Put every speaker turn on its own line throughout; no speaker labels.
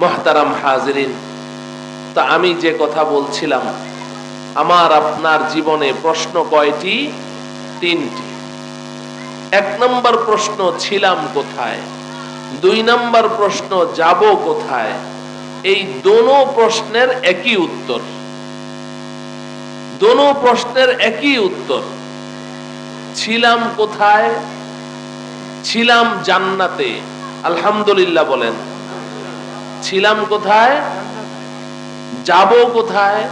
মহতারাম হাজরিন। তা আমি যে কথা বলছিলাম, আমার আপনার জীবনে প্রশ্ন কয়টি? তিনটি। এক নম্বর প্রশ্ন, ছিলাম কোথায়? দুই নম্বর প্রশ্ন, যাব কোথায়? এই দোনো প্রশ্নের একই উত্তর। দোনো প্রশ্নের একই উত্তর। ছিলাম কোথায়? ছিলাম জান্নাতে। আলহামদুলিল্লাহ বলেন। ছিলাম কোথায়? যাব কোথায়?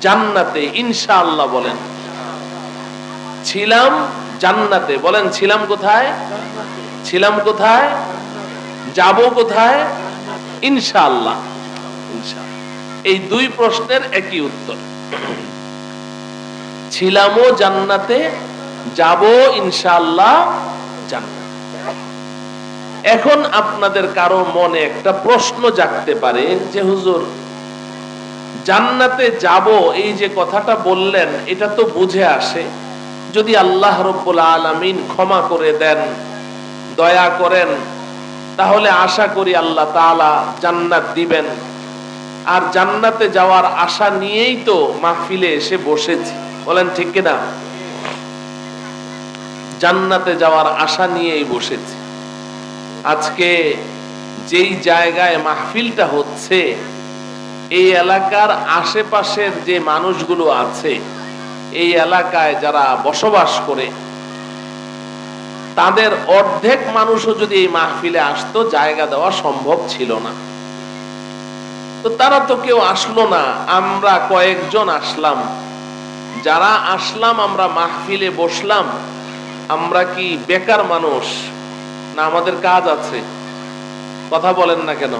জান্নাতে, ইনশাআল্লাহ বলেন। ছিলাম জান্নাতে, বলেন ছিলাম কোথায়? ছিলাম কোথায়? যাব কোথায়? ইনশাআল্লাহ। এই দুই প্রশ্নের একই উত্তর। ছিলামও জান্নাতে, যাব ইনশাআল্লাহ জান্নাতে। এখন আপনাদের কারও মনে একটা প্রশ্ন জাগতে পারে যে, হুজুর, জান্নাতে যাব, এই যে কথাটা বললেন, এটা তো বুঝে আসে। যদি আল্লাহ রব্বুল আলামিন ক্ষমা করে দেন, দয়া করেন, তাহলে আশা করি আল্লাহ তাআলা জান্নাত দিবেন। আর জান্নাতে যাওয়ার আশা নিয়েই তো মাহফিলে এসে বসেছি। বলেন, ঠিক কিনা? জান্নাতে যাওয়ার আশা নিয়েই বসেছি। আজকে যেই জায়গায় মাহফিলটা হচ্ছে, এই এলাকার আশেপাশের যে মানুষগুলো আছে, এই এলাকায় যারা বসবাস করে, তাদের অর্ধেক মানুষও যদি এই মাহফিলে আসতো, জায়গা দেওয়া সম্ভব ছিল না। তো তারা তো কেউ আসলো না, আমরা কয়েকজন আসলাম। যারা আসলাম, আমরা মাহফিলে বসলাম, আমরা কি বেকার মানুষ? না, আমাদের কাজ আছে। কথা বলেন না কেন?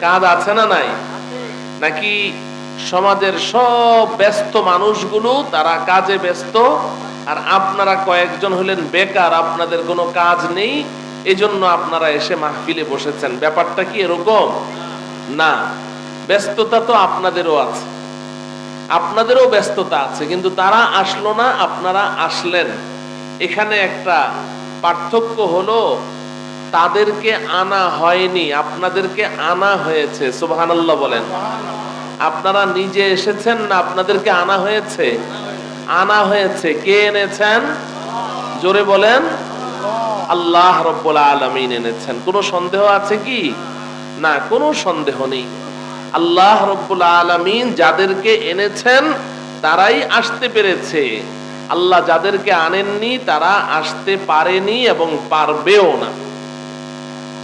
কাজ আছে না নাই? নাকি সমাজের সব ব্যস্ত মানুষগুলো, তারা কাজে ব্যস্ত, আর আপনারা কয়েকজন হলেন বেকার, আপনাদের কোনো কাজ নেই, এজন্য আপনারা এসে মাহফিলে বসেছেন। ব্যাপারটা কি এরকম? না, ব্যস্ততা তো আপনাদেরও আছে। আপনাদেরও ব্যস্ততা আছে, কিন্তু তারা আসলো না, আপনারা আসলেন। এখানে একটা পার্থক্য হলো, তাদেরকে আনা হয়নি, আপনাদেরকে আনা হয়েছে, সুবহানাল্লাহ বলেন। আপনারা নিজে এসেছেন না আপনাদেরকে আনা হয়েছে? আনা হয়েছে, কে এনেছেন? জোরে বলেন, আল্লাহ রব্বুল আলামিন এনেছেন। কোনো সন্দেহ আছে কি? না, কোনো সন্দেহ নেই। আল্লাহ রব্বুল আলামিন যাদেরকে এনেছেন, তারাই আসতে পেরেছে। আল্লাহ যাদেরকে আনেননি, তারা আসতে পারেনি এবং পারবেও না।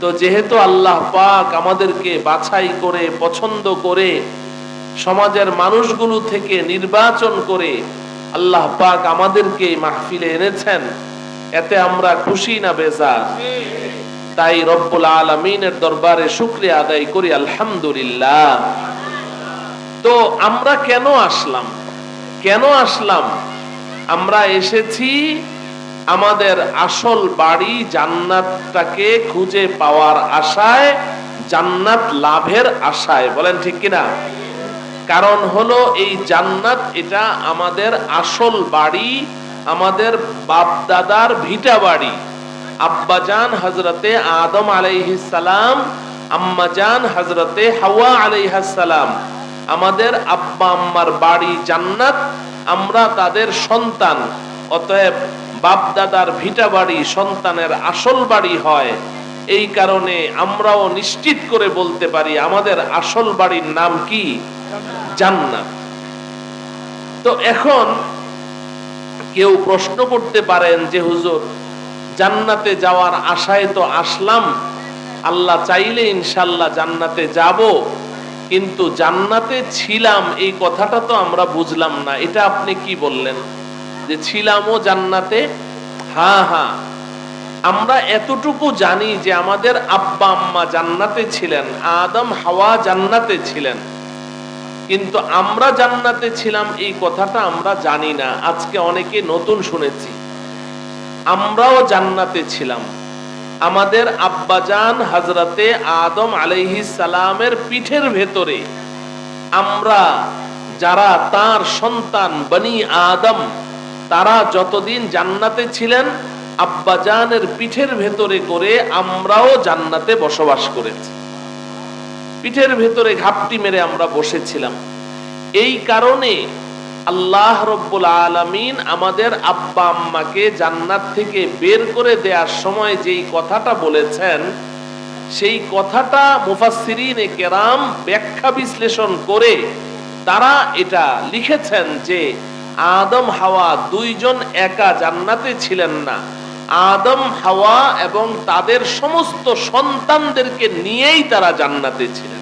তো যেহেতু আল্লাহ পাক আমাদেরকে বাছাই করে, পছন্দ করে, সমাজের মানুষগুলো থেকে নির্বাচন করে আল্লাহ পাক আমাদেরকে মাহফিলে এনেছেন, এতে আমরা খুশি না বেজার। তাই রব্বুল আলমিনের দরবারে শুক্রিয়া আদায় করি, আলহামদুলিল্লাহ। তো আমরা কেন আসলাম? কেন আসলাম? আমরা এসেছি আমাদের আসল বাড়ি জান্নাতটাকে খুঁজে পাওয়ার আশায়, জান্নাত লাভের আশায়। বলেন ঠিক কিনা? কারণ হলো এই জান্নাত, এটা আমাদের আসল বাড়ি, আমাদের বাপদাদার ভিটা বাড়ি। আব্বাজান হজরতে আদম আলাইহিসালাম আম্মাজান হজরতে হাওয়া আলাইহাসালাম আমাদের আব্বা আম্মার বাড়ি জান্নাত আমরা তাদের সন্তান। অতএব বাপদাদার ভিটা বাড়ি সন্তানের আসল বাড়ি হয়। এই কারণে আমরাও নিশ্চিত করে বলতে পারি, আমাদের আসল বাড়ির নাম কি? জান্নাত। তো এখন কেউ প্রশ্ন করতে পারেন যে, হুজুর, জান্নাতে যাওয়ার আশায় তো আসলাম। আল্লাহ চাইলে ইনশাল্লাহ জান্নাতে যাব। কিন্তু জান্নাতে ছিলাম, এই কথাটা তো আমরা বুঝলাম না। এটা আপনি কি বললেন? যে ছিলামও জান্নাতে? হ্যাঁ হ্যাঁ। আমরা এতটুকু জানি যে আমাদের আব্বা আম্মা জান্নাতে ছিলেন, আদম, হাওয়া জান্নাতে ছিলেন। কিন্তু আমরা জান্নাতে ছিলাম, এই কথাটা আমরা জানি না। আজকে অনেকে নতুন শুনেছি। আমরাও জান্নাতে ছিলাম। আমাদের আব্বাজান হাজরাতে আদম আলাইহি সালামের পিঠের ভেতরে। আমরা যারা তার সন্তান বনি আদম, তারা যতদিন জান্নাতে ছিলেন, আব্বাজানের পিঠের ভেতরে করে আমরাও জান্নাতে বসবাস করেছি। পিঠের ভেতরে ঘাপটি মেরে আমরা বসেছিলাম। এই কারণে আল্লাহ রব্বুল আলামিন আমাদের আব্বা আম্মাকে জান্নাত থেকে বের করে দেওয়ার সময় যেই কথাটা বলেছেন, সেই কথাটা মুফাসসিরিনে কেরাম ব্যাখ্যা বিশ্লেষণ করে তারা এটা লিখেছেন যে আদম হাওয়া দুইজন একা জান্নাতে ছিলেন না। আদম হাওয়া এবং তাদের সমস্ত সন্তানদেরকে নিয়েই তারা জান্নাতে ছিলেন।